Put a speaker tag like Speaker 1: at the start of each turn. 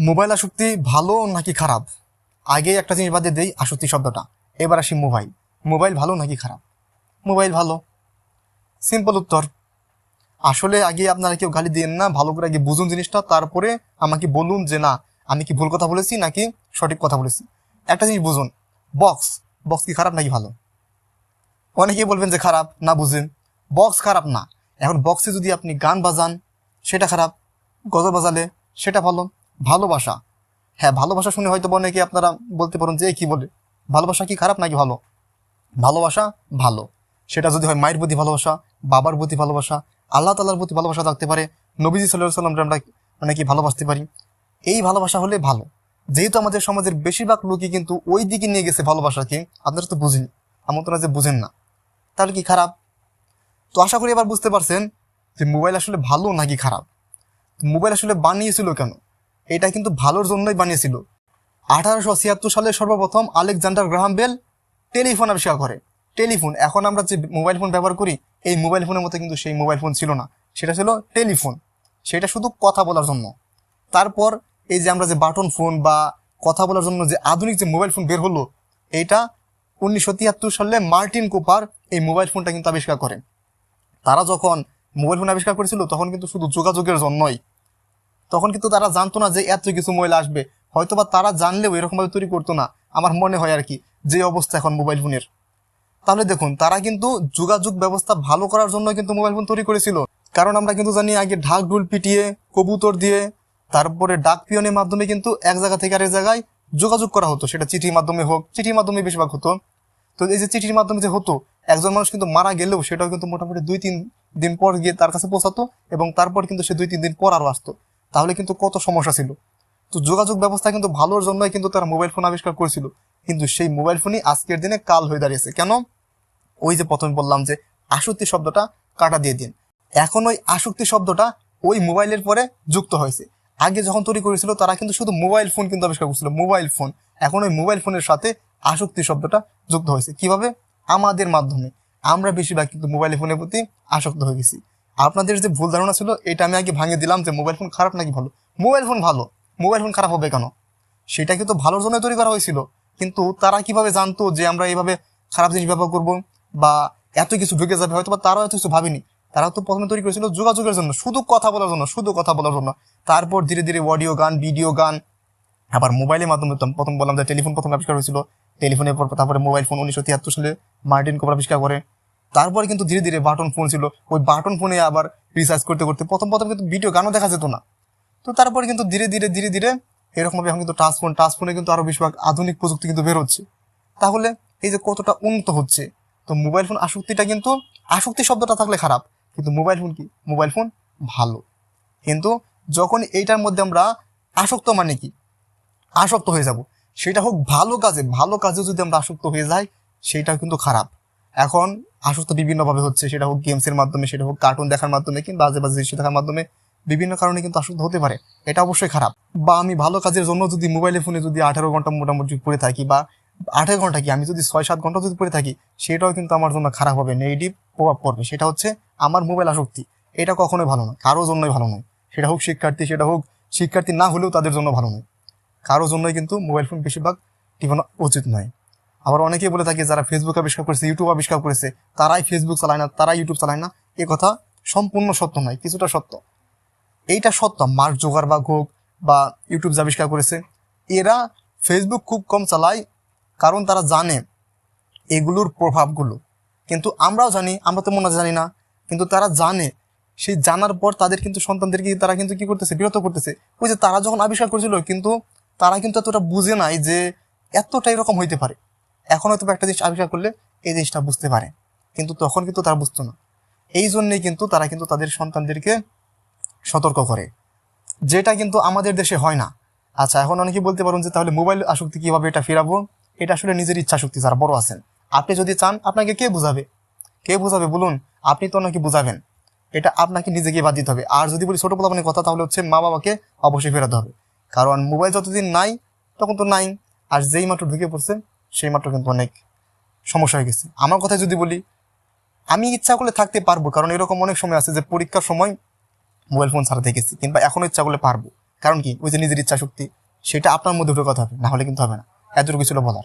Speaker 1: Mobile আসক্তি ভালো নাকি খারাপ? আগে একটা জিনিস বাদে দেই আসক্তি শব্দটা। এবার আসি মোবাইল। মোবাইল ভালো নাকি খারাপ? মোবাইল ভালো। সিম্পল উত্তর। আসলে আগে আপনারা কেউ গালি দিয়েন না, ভালো করে আগে বুঝুন জিনিসটা, তারপরে আমাকে বলুন যে না, আমি কি ভুল কথা বলেছি নাকি সঠিক কথা বলেছি। একটা জিনিস বুঝুন। বক্স বক্স কি খারাপ নাকি ভালো? অনেকেই বলবেন যে খারাপ, না বুঝেন। বক্স খারাপ না। এখন বক্সে যদি আপনি গান বাজান, সেটা খারাপ। গজল বাজালে, সেটা ভালো। ভালোবাসা। হ্যাঁ ভালোবাসা শুনে হয়তো অনেকে আপনারা বলতে পারেন যে কি বলে? ভালোবাসা কি খারাপ নাকি ভালো? ভালোবাসা ভালো। সেটা যদি হয় মায়ের প্রতি ভালোবাসা, বাবার প্রতি ভালোবাসা, আল্লাহ তালার প্রতি ভালোবাসা থাকতে পারে, নবীজি সাল্লাহ সাল্লামকে আমরা অনেকে ভালোবাসতে পারি। এই ভালোবাসা হলে ভালো। যেহেতু আমাদের সমাজের বেশিরভাগ লোকই কিন্তু ওই দিকে নিয়ে গেছে ভালোবাসাকে, আপনারা তো বুঝেনি তোরা যে বুঝেন না। তাহলে কি খারাপ? তো আশা করি এবার বুঝতে পারছেন যে মোবাইল আসলে ভালো নাকি খারাপ? মোবাইল আসলে বানিয়েছিল কেন? এটা কিন্তু ভালোর জন্যই বানিয়েছিল। আঠারোশো ছিয়াত্তর সালে সর্বপ্রথম আলেকজান্ডার গ্রাহাম বেল টেলিফোন আবিষ্কার করে। টেলিফোন, এখন আমরা যে মোবাইল ফোন ব্যবহার করি, এই মোবাইল ফোনের মতো কিন্তু সেই মোবাইল ফোন ছিল না। সেটা ছিল টেলিফোন। সেটা শুধু কথা বলার জন্য। তারপর এই যে আমরা যে বাটন ফোন বা কথা বলার জন্য যে আধুনিক যে মোবাইল ফোন বের হলো এইটা উনিশশো তিয়াত্তর সালে মার্টিন কুপার এই মোবাইল ফোনটা কিন্তু আবিষ্কার করেন তারা যখন মোবাইল ফোন আবিষ্কার করেছিল, তখন কিন্তু শুধু যোগাযোগের জন্যই তখন কিন্তু তারা জানতো না যে এত কিছু মহিলা আসবে। হয়তোবা তারা জানলেও এরকমভাবে তৈরি করতো না। আমার মনে হয় আর কি, যে অবস্থা এখন মোবাইল ফোনের তাহলে দেখুন, তারা কিন্তু যোগাযোগ ব্যবস্থা ভালো করার জন্য কিন্তু মোবাইল ফোন তৈরি করেছিল। কারণ আমরা কিন্তু জানি আগে ঢাক ঢুল পিটিয়ে, কবুতর দিয়ে, তারপরে ডাক পিয়নের মাধ্যমে কিন্তু এক জায়গা থেকে আরেক জায়গায় যোগাযোগ করা হতো। সেটা চিঠির মাধ্যমে হোক, চিঠির মাধ্যমে বেশিরভাগ হতো। তো এই যে চিঠির মাধ্যমে যে হতো, একজন মানুষ কিন্তু মারা গেলেও সেটাও কিন্তু মোটামুটি দুই তিন দিন পর গিয়ে তার কাছে পৌঁছাতো এবং তারপর কিন্তু সে দুই তিন দিন পর আরও আসতো। তাহলে কিন্তু কত সমস্যা ছিল? তো যোগাযোগ ব্যবস্থা কিন্তু ভালোর জন্যই কিন্তু তারা মোবাইল ফোন আবিষ্কার করেছিল। কিন্তু সেই মোবাইল ফোনই আজকের দিনে কাল হয়ে দাঁড়িয়েছে। কেন? ওই যে প্রথমে বললাম যে আসক্তি শব্দটা কাটা দিয়ে দিন। এখন ওই আসক্তি শব্দটা ওই মোবাইলের পরে যুক্ত হয়েছে। আগে যখন তৈরি করেছিল, তারা কিন্তু শুধু মোবাইল ফোন কিন্তু আবিষ্কার করছিল মোবাইল ফোন এখন ওই মোবাইল ফোনের সাথে আসক্তি শব্দটা যুক্ত হয়েছে। কীভাবে? আমাদের মাধ্যমে। আমরা বেশিরভাগ কিন্তু মোবাইল ফোনের প্রতি আসক্ত হয়ে গেছি। আপনাদের যে ভুল ধারণা ছিল, এটা আমি আগে ভাঙিয়ে দিলাম যে মোবাইল ফোন খারাপ নাকি ভালো? মোবাইল ফোন ভালো। মোবাইল ফোন খারাপ হবে কেন? সেটা কিন্তু ভালোর জন্য তৈরি করা হয়েছিল। কিন্তু তারা কীভাবে জানতো যে আমরা এইভাবে খারাপ জিনিস ব্যবহার করব বা এত কিছু ঢুকে যাবে? হয়তো বা তারাও এত কিছু ভাবেনি। তারা তো প্রথমে তৈরি করেছিল যোগাযোগের জন্য, শুধু কথা বলার জন্য, শুধু কথা বলার জন্য। তারপর ধীরে ধীরে অডিও গান ভিডিও গান, আবার মোবাইলের মাধ্যমে প্রথম বললাম যে টেলিফোন প্রথম আবিষ্কার হয়েছিল। টেলিফোনের পর তারপরে মোবাইল ফোন উনিশশো তিয়াত্তর সালে মার্টিন কোপার আবিষ্কার করে। তারপরে কিন্তু ধীরে ধীরে বাটন ফোন ছিল। ওই বাটন ফোনে আবার রিসার্চ করতে করতে প্রথম প্রথম কিন্তু ভিডিও গানও দেখা যেত না। তো তারপরে কিন্তু ধীরে ধীরে ধীরে ধীরে এরকমভাবে এখন কিন্তু টাচ ফোন টাচ ফোনে কিন্তু আরও বেশিরভাগ আধুনিক প্রযুক্তি কিন্তু বের হচ্ছে। তাহলে এই যে কতটা উন্নত হচ্ছে, তো মোবাইল ফোন আসক্তিটা কিন্তু, আসক্তি শব্দটা থাকলে খারাপ, কিন্তু মোবাইল ফোন কি? মোবাইল ফোন ভালো। কিন্তু যখন এইটার মধ্যে আমরা আসক্ত মানে কি? আসক্ত হয়ে যাব। সেটা হোক ভালো কাজে ভালো কাজে যদি আমরা আসক্ত হয়ে যাই সেটা কিন্তু খারাপ। এখন আসক্ত বিভিন্নভাবে হচ্ছে, সেটা হোক গেমসের মাধ্যমে, সেটা হোক কার্টুন দেখার মাধ্যমে কিংবা বাজে বাজে দৃশ্য দেখার মাধ্যমে বিভিন্ন কারণে কিন্তু আসক্ত হতে পারে। এটা অবশ্যই খারাপ। বা আমি ভালো কাজের জন্য যদি মোবাইলে ফোনে যদি আঠারো ঘণ্টা মোটামুটি পড়ে থাকি বা আঠারো ঘণ্টা কি, আমি যদি ছয় সাত ঘণ্টা যদি পড়ে থাকি, সেটাও কিন্তু আমার জন্য খারাপ হবে নেগেটিভ প্রভাব পড়বে। সেটা হচ্ছে আমার মোবাইল আসক্তি। এটা কখনোই ভালো নয়, কারোর জন্যই ভালো নয়। সেটা হোক শিক্ষার্থী, সেটা হোক শিক্ষার্থী না হলেও তাদের জন্য ভালো নয়। কারোর জন্যই কিন্তু মোবাইল ফোন বেশিরভাগ টিপানো উচিত নয়। আবার অনেকেই বলে থাকে যারা ফেসবুক আবিষ্কার করেছে ইউটিউব আবিষ্কার করেছে, তারাই ফেসবুক চালায় না, তারাই ইউটিউব চালায় না। এ কথা সম্পূর্ণ সত্য নয়, কিছুটা সত্য। এইটা সত্য মার্ক জোগার বা হোক বা ইউটিউব যে আবিষ্কার করেছে, এরা ফেসবুক খুব কম চালায়, কারণ তারা জানে এগুলোর প্রভাবগুলো। কিন্তু আমরাও জানি, আমরা তো মনে জানি না, কিন্তু তারা জানে। সেই জানার পর তাদের কিন্তু সন্তানদেরকে, তারা কিন্তু কি করতেছে বিরত করতেছে। ওই যে তারা যখন আবিষ্কার করেছিল, কিন্তু তারা কিন্তু এতটা বুঝে নাই যে এতটা এরকম হইতে পারে। এখন হয়তো একটা জিনিস আবিষ্কার করলে এই জিনিসটা বুঝতে পারে। কিন্তু তখন কিন্তু তারা বুঝতো না। এই জন্যেই কিন্তু তারা কিন্তু তাদের সন্তানদেরকে সতর্ক করে। যেটা কিন্তু আমাদের দেশে হয় না। আচ্ছা এখন অনেকেই বলতে পারেন যে তাহলে মোবাইল আসক্তি কীভাবে এটা ফেরাবো? এটা আসলে নিজের ইচ্ছা শক্তি যারা বড় আছেন। আপনি যদি চান, আপনাকে কে বুঝাবে? কে বুঝাবে? বলুন, আপনি তো ওনাকে বুঝাবেন। এটা আপনাকে নিজেকে বাদ দিতে হবে। আর যদি বলি ছোট পোলাপানের কথা, তাহলে হচ্ছে মা বাবাকে অবশ্যই ফেরাতে হবে। কারণ মোবাইল যতদিন নাই, তখন তো নাই। আর যেই মাত্র ঢুকে পড়ছে সেই মাত্র কিন্তু অনেক সমস্যা হয়ে গেছে। আমার কথা যদি বলি, আমি ইচ্ছা করলে থাকতে পারব, কারণ এরকম অনেক সময় আছে যে পরীক্ষার সময় মোবাইল ফোন ছাড়া গেছি, কিংবা এখনও ইচ্ছা করলে পারব। কারণ কি? ওই যে নিজের ইচ্ছা শক্তি, সেটা আপনার মধ্যে কথা হবে, না হলে কিন্তু হবে না। এতটুকু ছিল বলার।